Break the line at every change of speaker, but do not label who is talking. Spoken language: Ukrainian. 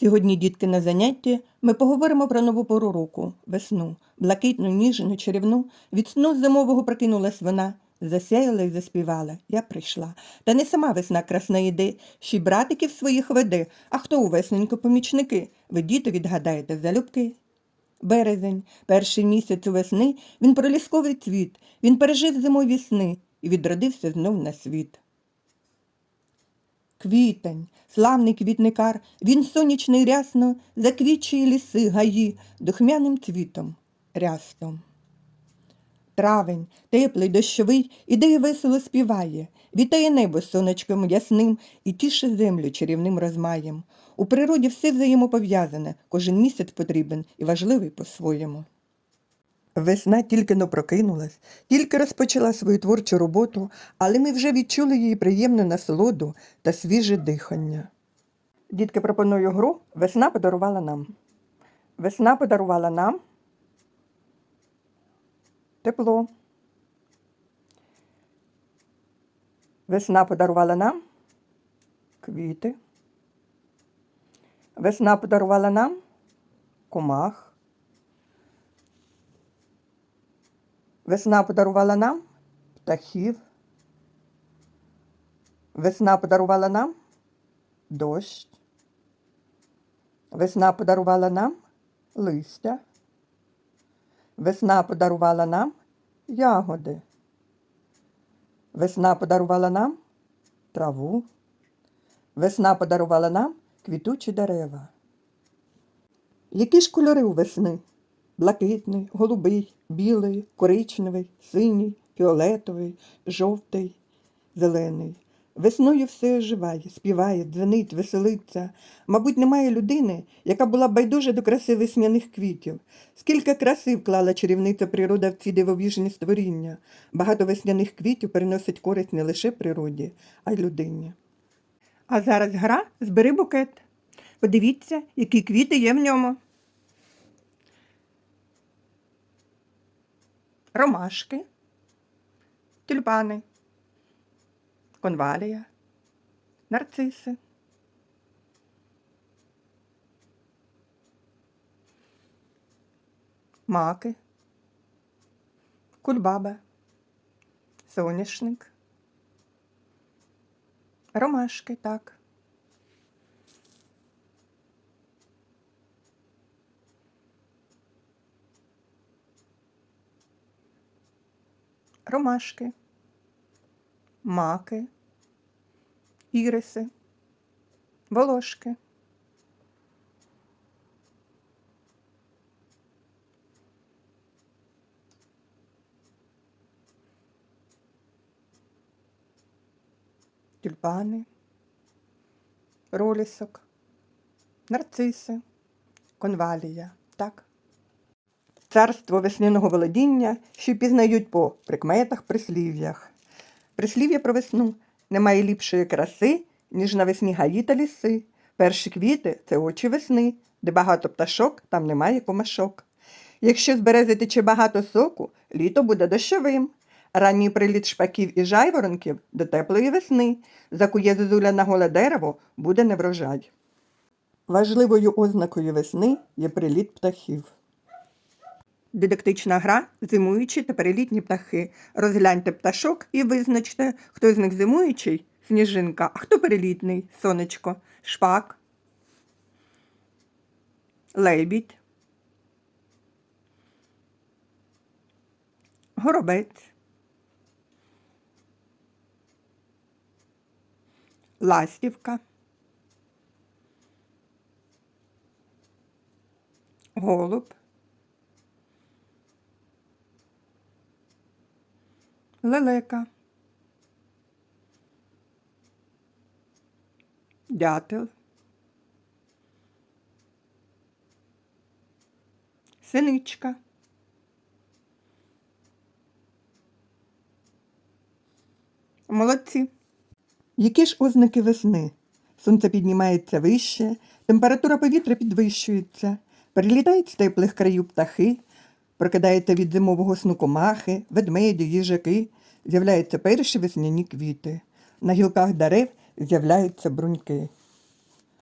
Сьогодні, дітки, на занятті ми поговоримо про нову пору року, весну, блакитну, ніжну, чарівну. Від сну зимового прокинулась вона, засяяла й заспівала. Я прийшла. Та не сама весна красна йде, ще й братиків своїх веде. А хто у весненько помічники? Ви діти відгадаєте залюбки. Березень, перший місяць у весни, він пролісковий цвіт, він пережив зимові сни і відродився знов на світ. Квітень, славний квітникар, він сонячний рясно заквічує ліси гаї духмяним цвітом рястом. Травень, теплий, дощовий, іде і весело співає, вітає небо сонечком ясним і тіше землю чарівним розмаєм. У природі все взаємопов'язане, кожен місяць потрібен і важливий по-своєму. Весна тільки но прокинулась, тільки розпочала свою творчу роботу, але ми вже відчули її приємну насолоду та свіже дихання. Дітки пропоную гру Весна подарувала нам. Весна подарувала нам тепло. Весна подарувала нам квіти. Весна подарувала нам комах. Весна подарувала нам птахів. Весна подарувала нам дощ. Весна подарувала нам листя. Весна подарувала нам ягоди. Весна подарувала нам траву. Весна подарувала нам квітучі дерева. Які ж кольори у весни? Блакитний, голубий, білий, коричневий, синій, фіолетовий, жовтий, зелений. Весною все оживає, співає, дзвенить, веселиться. Мабуть, немає людини, яка була байдужа до краси весняних квітів. Скільки краси вклала чарівниця природа в ці дивовіжні створіння. Багато весняних квітів переносить користь не лише природі, а й людині. А зараз гра збери букет. Подивіться, які квіти є в ньому. Ромашки, тюльпани, конвалія, нарциси. Маки, кульбаба, соняшник, ромашки, так. Ромашки, маки, іриси, волошки. Тюльпани, ролісок, нарциси, конвалія, так? Царство весняного володіння, що пізнають по прикметах, прислів'ях. Прислів'я про весну немає ліпшої краси, ніж навесні гаї та ліси. Перші квіти це очі весни, де багато пташок, там немає комашок. Якщо з берези тече багато соку, літо буде дощовим. Ранній приліт шпаків і жайворонків до теплої весни. Закує зозуля на голе дерево, буде неврожай. Важливою ознакою весни є приліт птахів. Дидактична гра зимуючі та перелітні птахи. Розгляньте пташок і визначте, хто з них зимуючий сніжинка, а хто перелітний сонечко, шпак, лебідь, горобець, ластівка, голуб. Лелека, дятел, синичка, молодці. Які ж ознаки весни? Сонце піднімається вище, температура повітря підвищується, перелітають з теплих країв птахи, Прокидаються від зимового сну комахи, ведмеді, їжаки, з'являються перші весняні квіти. На гілках дерев з'являються бруньки.